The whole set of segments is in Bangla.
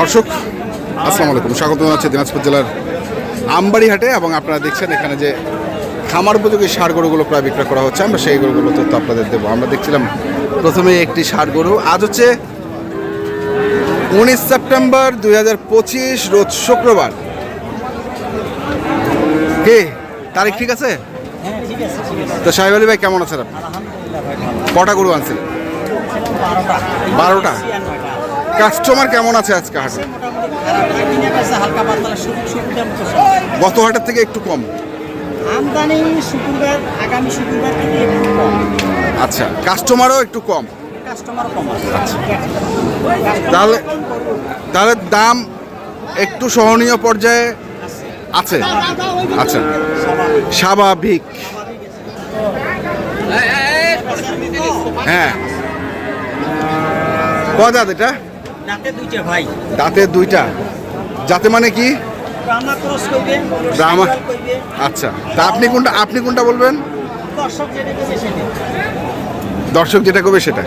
দর্শক আসসালামু আলাইকুম। স্বাগত জানাচ্ছি দিনাজপুর জেলার আমবাড়ি হাটে এবং আপনারা দেখছেন এখানে যে খামার উপযোগী সার গরুগুলো প্রায় বিক্রয় করা হচ্ছে আমরা সেই গরুগুলো তথ্য আপনাদের দেবো। আমরা দেখছিলাম প্রথমে একটি সার গরু। আজ হচ্ছে উনিশ সেপ্টেম্বর দুই হাজার পঁচিশ রোজ শুক্রবার। কে? তারিখ ঠিক আছে? তো সাহেব আলী ভাই কেমন আছেন আপনি? কটা গরু আনছেন? বারোটা। কাস্টমার কেমন আছে আজকে হাটে। গত হাটের থেকে একটু কম? আমদানি শুক্রবার আগামী শুক্রবার থেকে একটু কম। আচ্ছা কাস্টমারও একটু কম? কাস্টমার কম আচ্ছা। তাহলে তাহলে দাম একটু সহনীয় পর্যায়ে আছে? আচ্ছা। স্বাভাবিক। হ্যাঁ। কদাত এটা? দাঁতে দুইটা ভাই। দাঁতের দুইটা। যাতে মানে কি? আচ্ছা তা আপনি কোনটা আপনি কোনটা বলবেন? দর্শক যেটা করবে সেটা। দর্শক যেটা করবে সেটা।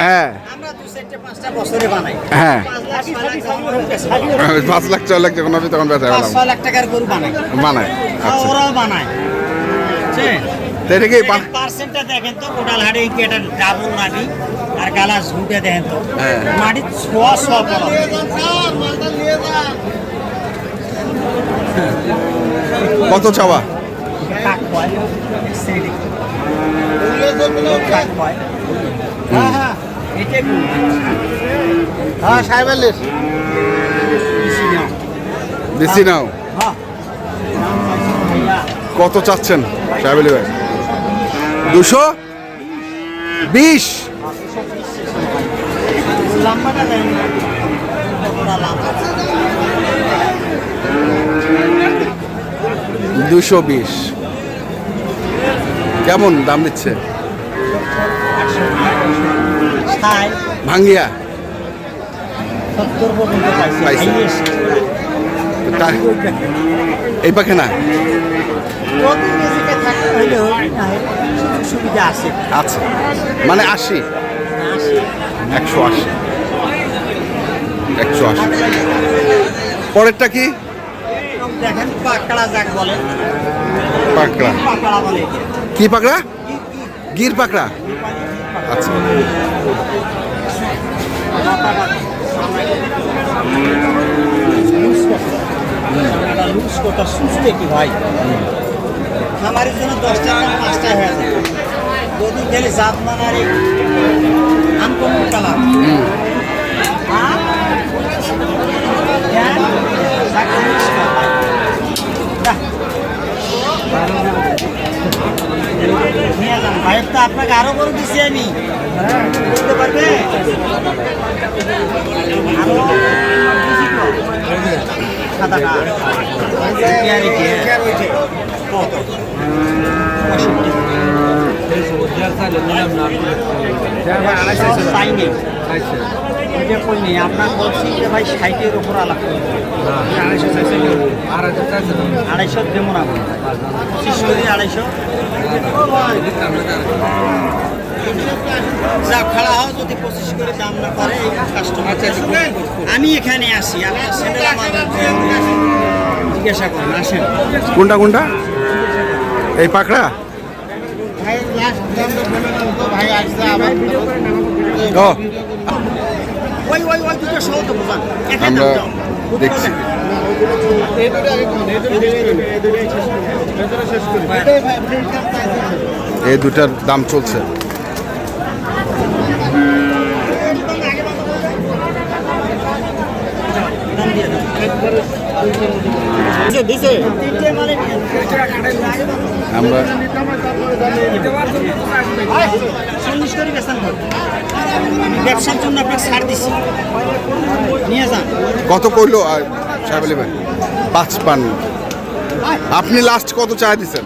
হ্যাঁ। হ্যাঁ। পাঁচ লাখ ছয় লাখ যখন হয়ে হবে তখন বেচা লাখ টাকার গরু বানাই। বানায় আচ্ছা। ওরাও বানায়? তো এটা কি পার্সেন্টটা দেখেন তো এটা ডাবল আর গালা ঝুঁটে দেখেন তো। হ্যাঁ। মাটির ছোঁয়া ছোঁয়া পড়া। কত চাওয়া? হয় হয় হ্যাঁ। হ্যাঁ হ্যাঁ বেশি। নাও। হ্যাঁ। কত চাচ্ছেন সাহেব আলী ভাই? দুশো? বিশ। দেন? দুশো বিশ। কেমন দাম দিচ্ছে? ভাঙ্গিয়া। এই পাখে না? আছে আচ্ছা। মানে আশি। একশো আশি একশো আশি পরেরটা কি? দেখেন পাকড়া যাক বলে? পাকড়া? কি পাকড়া গির পাকড়া। আচ্ছা। খামারের জন্য দাম পাঁচটা হয়ে যায় যদি গেলে জাত মানারে আনকমন কালার। নিয়ে যান ভাইয়ের তো আপনাকে আরও বড় দিচ্ছি আমি বুঝতে পারবে? পঁয়ষট্টি। আপনার বলছি যে ভাই ষাটের উপর আলাপ করব। আড়াইশো করে আড়াইশো যা যদি পঁচিশ করে দাম না পারে এই কাস্টমার আমি এখানে আসি আপনার স্যান্ডেল আমার জিজ্ঞাসা করেন আসেন। কোনটা কোনটা? এই পাকড়া? আমরা দেখছি। এই দুটার দাম চলছে। আমরা চল্লিশ করে বেতন কর আমি ব্যবসার জন্য আপনাকে ছাড় দিচ্ছি নিয়ে যান কত করল আর সাহেব আলী ভাই? পাঁচ পান। আপনি লাস্ট কত চা দিচ্ছেন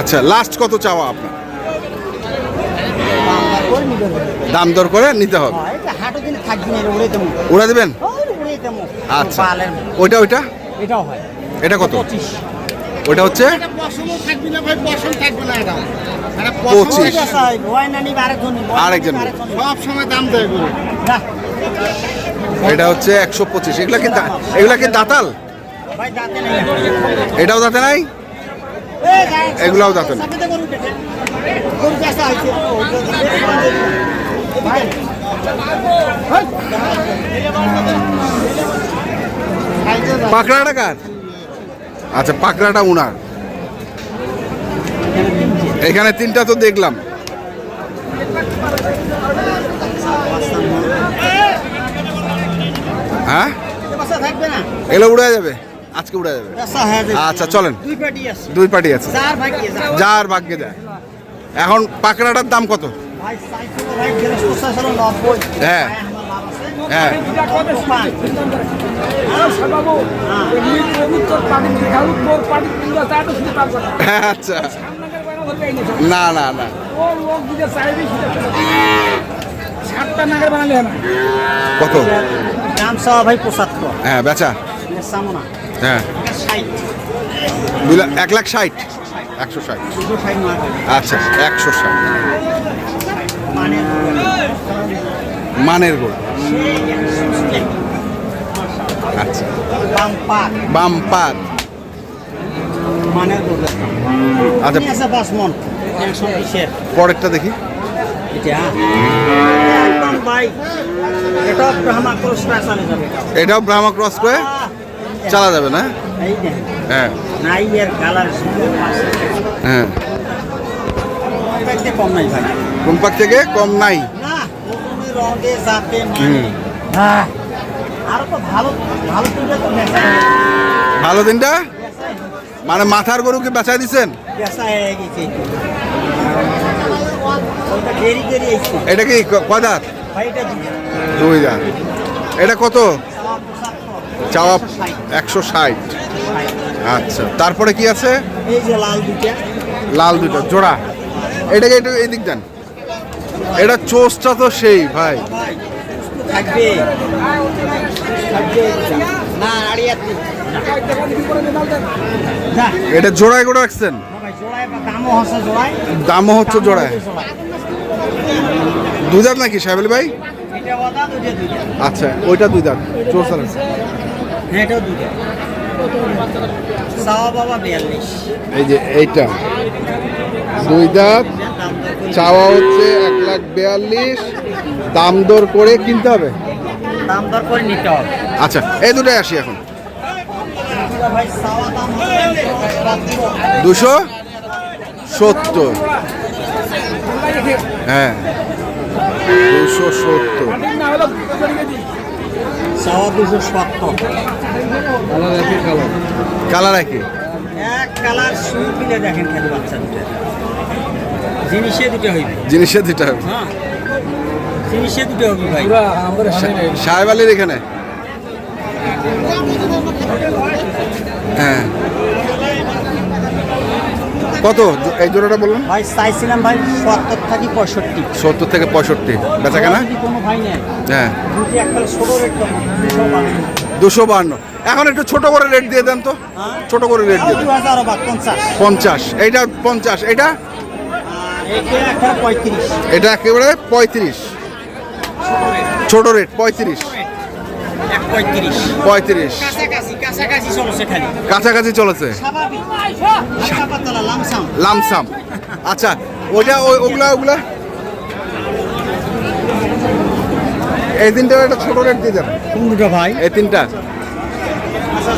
আচ্ছা লাস্ট কত চাওয়া আপনার? দাম দর করে নিতে হবে। ওরা দেবেন? আচ্ছা। ওইটা ওইটা? এটাও হয়। এটা কত? পঁচিশ। ওটা হচ্ছে? এটা পশমও থাকবে না ভাই পশম থাকবে না এটা। এটা পঁচিশ। আরেকজন এটা হচ্ছে একশো পঁচিশ। এগুলা কি এগুলা কি দাতাল? ভাই দাঁতে নেই। এটাও দাঁতে নাই? এগুলাও দাঁতে নেই। পাকড়াটা কার? আচ্ছা পাকড়াটা উনার। এখানে তিনটা তো দেখলাম। হ্যাঁ? এগুলো উড়ে যাবে? আজকে উড়ে যাবে? আচ্ছা চলেন। দুই পাটি আছে। দুই পার্টি আছে। যার ভাগ্যে যায়। এখন পাকড়াটার দাম কত? হ্যাঁ। হ্যাঁ। পান? হ্যাঁ, আচ্ছা। না না না কত? দাম সব ভাই পঁচাত্তর। হ্যাঁ বেচা। হ্যাঁ। এক লাখ ষাট। একশো ষাট। আচ্ছা একশো ষাট। মানের গোল আচ্ছা। বাম পাত মানে করবে আচ্ছা। পাঁচ মন। পরেরটা দেখি। যাবে। এটাও ব্রাহ্মা ক্রস করে চালা যাবে না? দেখ হ্যাঁ। নাই এর কালার এটা কম নাই ভাই। কোন থেকে? কম নাই। না ওজনে রঙে জাতে মানে হ্যাঁ আরও তো ভালো ভালো তুলে তো ভালো দিনটা মানে মাথার বেচা দিছেন? বেচা আইছে এটা কি ক- এটা দুই দাঁত। এটা কত? চাওয়া একশো ষাট। আচ্ছা তারপরে কি আছে? এই যে লাল দুটা লাল দুটো জোড়া। এটাকে একটু এদিক দেন। এটা চোষটা তো সেই, ভাই। এটা জোড়ায় করে রাখছেন? দামও হচ্ছে জোড়ায়। দুই দাঁত নাকি সাহেব আলী ভাই? আচ্ছা ওইটা দুই দাঁত বাবা বিয়াল্লিশ এই যে এইটা। দুই দাঁত চাওয়া হচ্ছে এক লাখ বিয়াল্লিশ। দাম দর করে কিনতে হবে? দাম দর করে নিতে হবে। আচ্ছা এই দুটোই আসি এখন। ভাই সাওয়া দাম দুশো সত্তর। হ্যাঁ দুশো সত্তর। সাওয়া দুশো সত্তর। কালার একই এক কালার শুরু দিলে দেখেন খালি বাচ্চা দুটো জিনিসে দুটো হইবে। জিনিসের দুটা হবে। হ্যাঁ। জিনিসে দুটো হবে ভাই। সাহেব আলীর এখানে? হ্যাঁ। কত? এই জোড়াটা বলুন। ভাই চাইছিলাম ভাই সত্তর থাকি পঁয়ষট্টি। সত্তর থেকে পঁয়ষট্টি। বেচা কেনা? হ্যাঁ। দুশো বান্ন। এখন একটু ছোট করে রেট দিয়ে দেন তো। হ্যাঁ? ছোট করে রেট দিয়ে দেন। বা পঞ্চাশ। পঞ্চাশ। এইটা পঞ্চাশ। আর এটা একেবারে পঁয়ত্রিশ। ছোট রেট পঁয়ত্রিশ। পঁয়ত্রিশ। কাছাকাছি চলছে লামসাম। আচ্ছা ওইটা ওই- ওগুলা ওগুলা? এই তিনটা একটা ছোট রেট দিয়ে দেন। কোন দুটো ভাই? এই তিনটা। আচ্ছা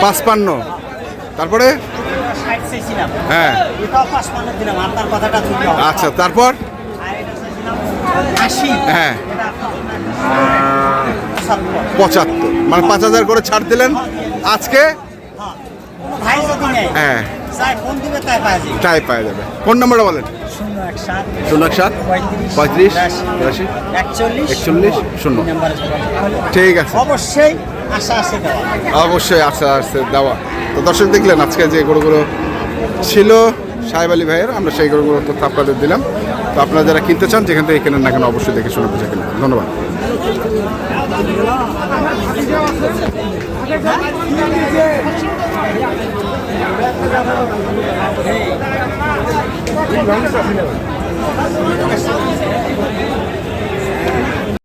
পাঁচপান্ন। তারপরে? হ্যাঁ। আচ্ছা তারপর? হ্যাঁ। পঁচাত্তর। মানে পাঁচ হাজার করে ছাড় দিলেন আজকে? হ্যাঁ। তাই পাওয়া যাবে। ফোন নাম্বারটা বলেন? শূন্য এক সাত। পঁয়ত্রিশ। একচল্লিশ। শূন্য। ঠিক আছে। অবশ্যই আশা অবশ্যই আচ্ছা আসছে দেওয়া। তো দর্শক দেখলেন, আজকে যে গরুগুলো ছিল, সাহেব আলী ভাইয়ের, আমরা সেই গরুগুলো তথ্য আপনাদের দিলাম। তো আপনারা যারা কিনতে চান, যেখান থেকে কেনেন না কেন অবশ্যই দেখে শুনে বুঝে কিনবেন ধন্যবাদ। এই